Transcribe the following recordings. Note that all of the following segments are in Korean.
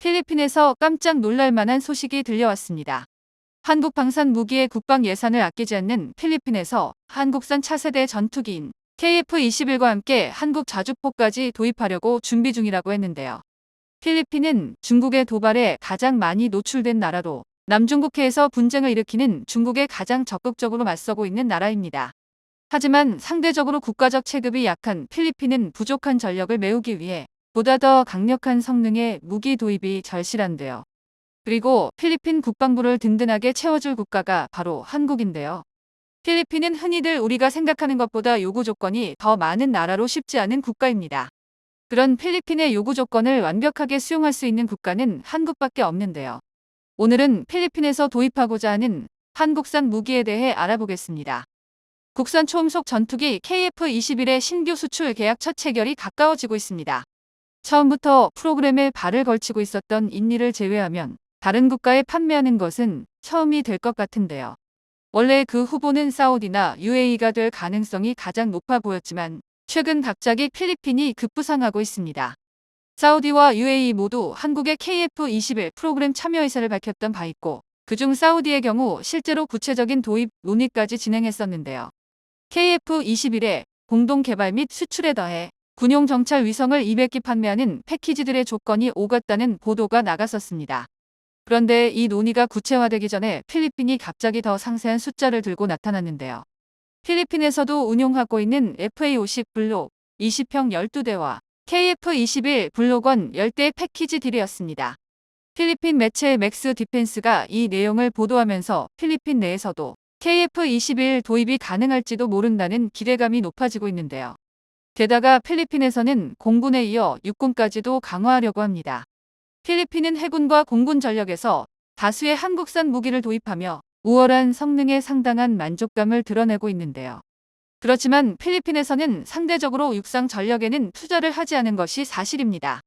필리핀에서 깜짝 놀랄 만한 소식이 들려왔습니다. 한국 방산 무기의 국방 예산을 아끼지 않는 필리핀에서 한국산 차세대 전투기인 KF-21과 함께 한국 자주포까지 도입하려고 준비 중이라고 했는데요. 필리핀은 중국의 도발에 가장 많이 노출된 나라로 남중국해에서 분쟁을 일으키는 중국에 가장 적극적으로 맞서고 있는 나라입니다. 하지만 상대적으로 국가적 체급이 약한 필리핀은 부족한 전력을 메우기 위해 보다 더 강력한 성능의 무기 도입이 절실한데요. 그리고 필리핀 국방부를 든든하게 채워줄 국가가 바로 한국인데요. 필리핀은 흔히들 우리가 생각하는 것보다 요구 조건이 더 많은 나라로 쉽지 않은 국가입니다. 그런 필리핀의 요구 조건을 완벽하게 수용할 수 있는 국가는 한국밖에 없는데요. 오늘은 필리핀에서 도입하고자 하는 한국산 무기에 대해 알아보겠습니다. 국산 초음속 전투기 KF-21의 신규 수출 계약 첫 체결이 가까워지고 있습니다. 처음부터 프로그램에 발을 걸치고 있었던 인니를 제외하면 다른 국가에 판매하는 것은 처음이 될 것 같은데요. 원래 그 후보는 사우디나 UAE가 될 가능성이 가장 높아 보였지만 최근 갑자기 필리핀이 급부상하고 있습니다. 사우디와 UAE 모두 한국의 KF-21 프로그램 참여 의사를 밝혔던 바 있고 그중 사우디의 경우 실제로 구체적인 도입 논의까지 진행했었는데요. KF-21의 공동 개발 및 수출에 더해 군용 정찰 위성을 200기 판매하는 패키지들의 조건이 오갔다는 보도가 나갔었습니다. 그런데 이 논의가 구체화되기 전에 필리핀이 갑자기 더 상세한 숫자를 들고 나타났는데요. 필리핀에서도 운용하고 있는 FA50 블록 20평 12대와 KF-21 블록원 10대 패키지 딜이었습니다. 필리핀 매체 맥스 디펜스가 이 내용을 보도하면서 필리핀 내에서도 KF-21 도입이 가능할지도 모른다는 기대감이 높아지고 있는데요. 게다가 필리핀에서는 공군에 이어 육군까지도 강화하려고 합니다. 필리핀은 해군과 공군 전력에서 다수의 한국산 무기를 도입하며 우월한 성능에 상당한 만족감을 드러내고 있는데요. 그렇지만 필리핀에서는 상대적으로 육상 전력에는 투자를 하지 않은 것이 사실입니다.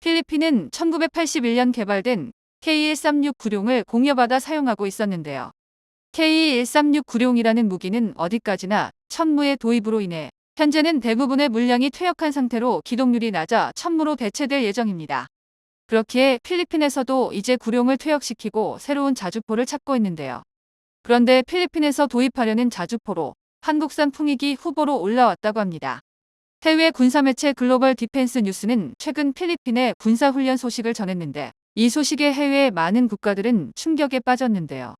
필리핀은 1981년 개발된 K136 구룡을 공여받아 사용하고 있었는데요. K136 구룡이라는 무기는 어디까지나 천무의 도입으로 인해 현재는 대부분의 물량이 퇴역한 상태로 기동률이 낮아 천무로 대체될 예정입니다. 그렇기에 필리핀에서도 이제 구룡을 퇴역시키고 새로운 자주포를 찾고 있는데요. 그런데 필리핀에서 도입하려는 자주포로 한국산 풍익이 후보로 올라왔다고 합니다. 해외 군사매체 글로벌 디펜스 뉴스는 최근 필리핀의 군사훈련 소식을 전했는데 이 소식에 해외의 많은 국가들은 충격에 빠졌는데요.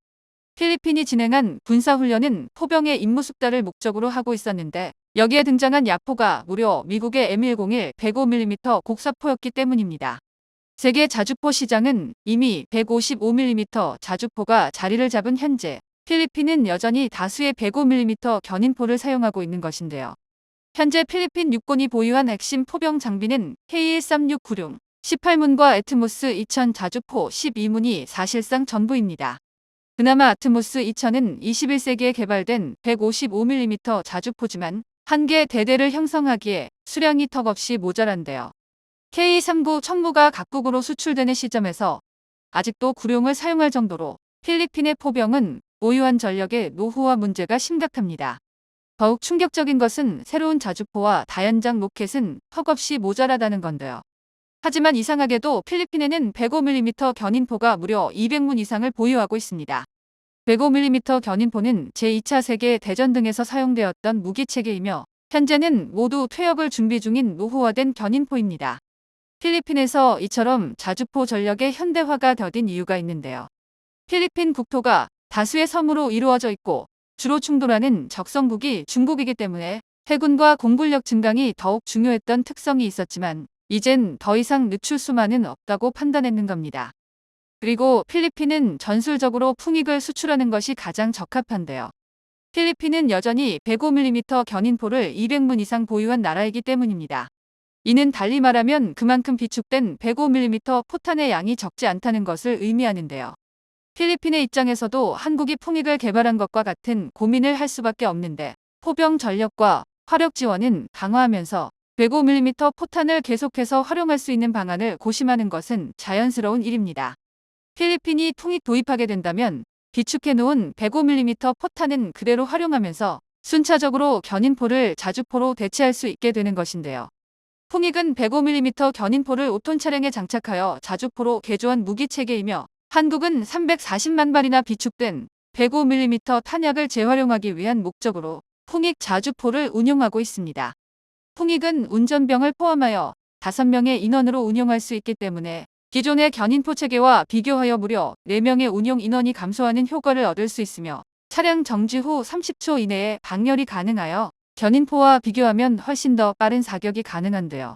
필리핀이 진행한 군사훈련은 포병의 임무 숙달을 목적으로 하고 있었는데 여기에 등장한 야포가 무려 미국의 M101 105mm 곡사포였기 때문입니다. 세계 자주포 시장은 이미 155mm 자주포가 자리를 잡은 현재 필리핀은 여전히 다수의 105mm 견인포를 사용하고 있는 것인데요. 현재 필리핀 육군이 보유한 핵심 포병 장비는 K136 구룡 18문과 에트모스 2000 자주포 12문이 사실상 전부입니다. 그나마 아트모스 2000은 21세기에 개발된 155mm 자주포지만 한 개 대대를 형성하기에 수량이 턱없이 모자란데요. K39 천무가 각국으로 수출되는 시점에서 아직도 구룡을 사용할 정도로 필리핀의 포병은 보유한 전력의 노후화 문제가 심각합니다. 더욱 충격적인 것은 새로운 자주포와 다연장 로켓은 턱없이 모자라다는 건데요. 하지만 이상하게도 필리핀에는 105mm 견인포가 무려 200문 이상을 보유하고 있습니다. 105mm 견인포는 제2차 세계 대전 등에서 사용되었던 무기체계이며 현재는 모두 퇴역을 준비 중인 노후화된 견인포입니다. 필리핀에서 이처럼 자주포 전력의 현대화가 더딘 이유가 있는데요. 필리핀 국토가 다수의 섬으로 이루어져 있고 주로 충돌하는 적성국이 중국이기 때문에 해군과 공군력 증강이 더욱 중요했던 특성이 있었지만 이젠 더 이상 늦출 수만은 없다고 판단했는 겁니다. 그리고 필리핀은 전술적으로 풍익을 수출하는 것이 가장 적합한데요. 필리핀은 여전히 105mm 견인포를 200문 이상 보유한 나라이기 때문입니다. 이는 달리 말하면 그만큼 비축된 105mm 포탄의 양이 적지 않다는 것을 의미하는데요. 필리핀의 입장에서도 한국이 풍익을 개발한 것과 같은 고민을 할 수밖에 없는데 포병 전력과 화력 지원은 강화하면서 105mm 포탄을 계속해서 활용할 수 있는 방안을 고심하는 것은 자연스러운 일입니다. 필리핀이 통익 도입하게 된다면 비축해 놓은 105mm 포탄은 그대로 활용하면서 순차적으로 견인포를 자주포로 대체할 수 있게 되는 것인데요. 풍익은 105mm 견인포를 5톤 차량에 장착하여 자주포로 개조한 무기 체계이며 한국은 340만 발이나 비축된 105mm 탄약을 재활용하기 위한 목적으로 풍익 자주포를 운용하고 있습니다. 풍익은 운전병을 포함하여 5명의 인원으로 운용할 수 있기 때문에 기존의 견인포 체계와 비교하여 무려 4명의 운용 인원이 감소하는 효과를 얻을 수 있으며 차량 정지 후 30초 이내에 방열이 가능하여 견인포와 비교하면 훨씬 더 빠른 사격이 가능한데요.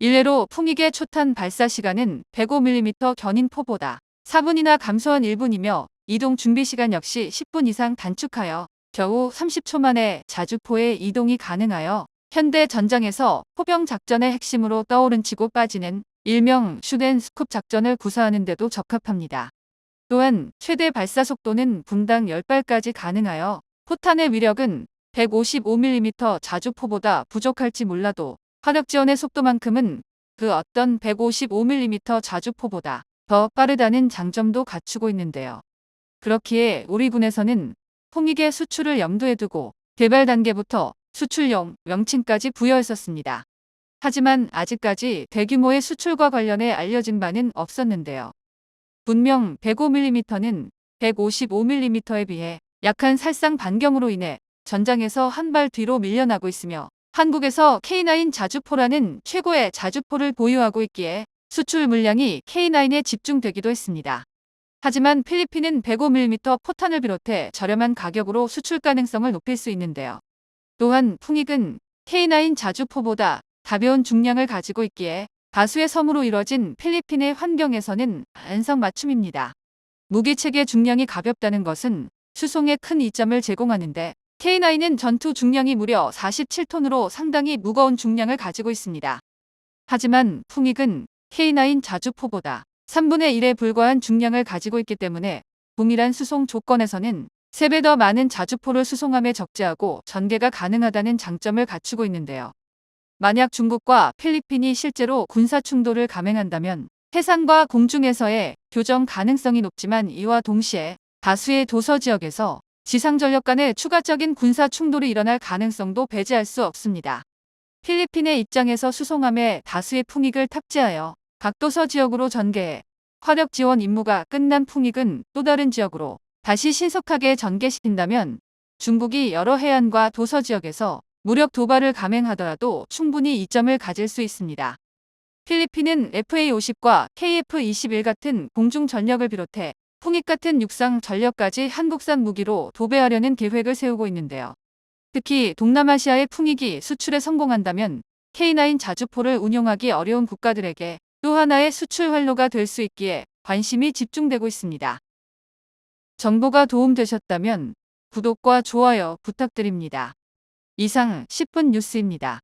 일례로 풍익의 초탄 발사 시간은 105mm 견인포보다 4분이나 감소한 1분이며 이동 준비 시간 역시 10분 이상 단축하여 겨우 30초 만에 자주포에 이동이 가능하여 현대 전장에서 포병 작전의 핵심으로 떠오른 치고 빠지는 일명 슈덴 스쿱 작전을 구사하는 데도 적합합니다. 또한 최대 발사 속도는 분당 10발까지 가능하여 포탄의 위력은 155mm 자주포보다 부족할지 몰라도 화력 지원의 속도만큼은 그 어떤 155mm 자주포보다 더 빠르다는 장점도 갖추고 있는데요. 그렇기에 우리 군에서는 홍익의 수출을 염두에 두고 개발 단계부터 수출용 명칭까지 부여했었습니다. 하지만 아직까지 대규모의 수출과 관련해 알려진 바는 없었는데요. 분명 105mm는 155mm에 비해 약한 살상 반경으로 인해 전장에서 한 발 뒤로 밀려나고 있으며 한국에서 K9 자주포라는 최고의 자주포를 보유하고 있기에 수출 물량이 K9에 집중되기도 했습니다. 하지만 필리핀은 105mm 포탄을 비롯해 저렴한 가격으로 수출 가능성을 높일 수 있는데요. 또한 풍익은 K9 자주포보다 가벼운 중량을 가지고 있기에 다수의 섬으로 이뤄진 필리핀의 환경에서는 안성맞춤입니다. 무기체계 중량이 가볍다는 것은 수송에 큰 이점을 제공하는데 K9은 전투 중량이 무려 47톤으로 상당히 무거운 중량을 가지고 있습니다. 하지만 풍익은 K9 자주포보다 3분의 1에 불과한 중량을 가지고 있기 때문에 동일한 수송 조건에서는 3배 더 많은 자주포를 수송함에 적재하고 전개가 가능하다는 장점을 갖추고 있는데요. 만약 중국과 필리핀이 실제로 군사 충돌을 감행한다면 해상과 공중에서의 교정 가능성이 높지만 이와 동시에 다수의 도서 지역에서 지상 전력 간의 추가적인 군사 충돌이 일어날 가능성도 배제할 수 없습니다. 필리핀의 입장에서 수송함에 다수의 풍익을 탑재하여 각 도서 지역으로 전개해 화력 지원 임무가 끝난 풍익은 또 다른 지역으로 다시 신속하게 전개시킨다면 중국이 여러 해안과 도서 지역에서 무력 도발을 감행하더라도 충분히 이점을 가질 수 있습니다. 필리핀은 FA-50과 KF-21 같은 공중 전력을 비롯해 풍익 같은 육상 전력까지 한국산 무기로 도배하려는 계획을 세우고 있는데요. 특히 동남아시아의 풍익이 수출에 성공한다면 K9 자주포를 운용하기 어려운 국가들에게 또 하나의 수출 활로가 될 수 있기에 관심이 집중되고 있습니다. 정보가 도움되셨다면 구독과 좋아요 부탁드립니다. 이상 10분 뉴스입니다.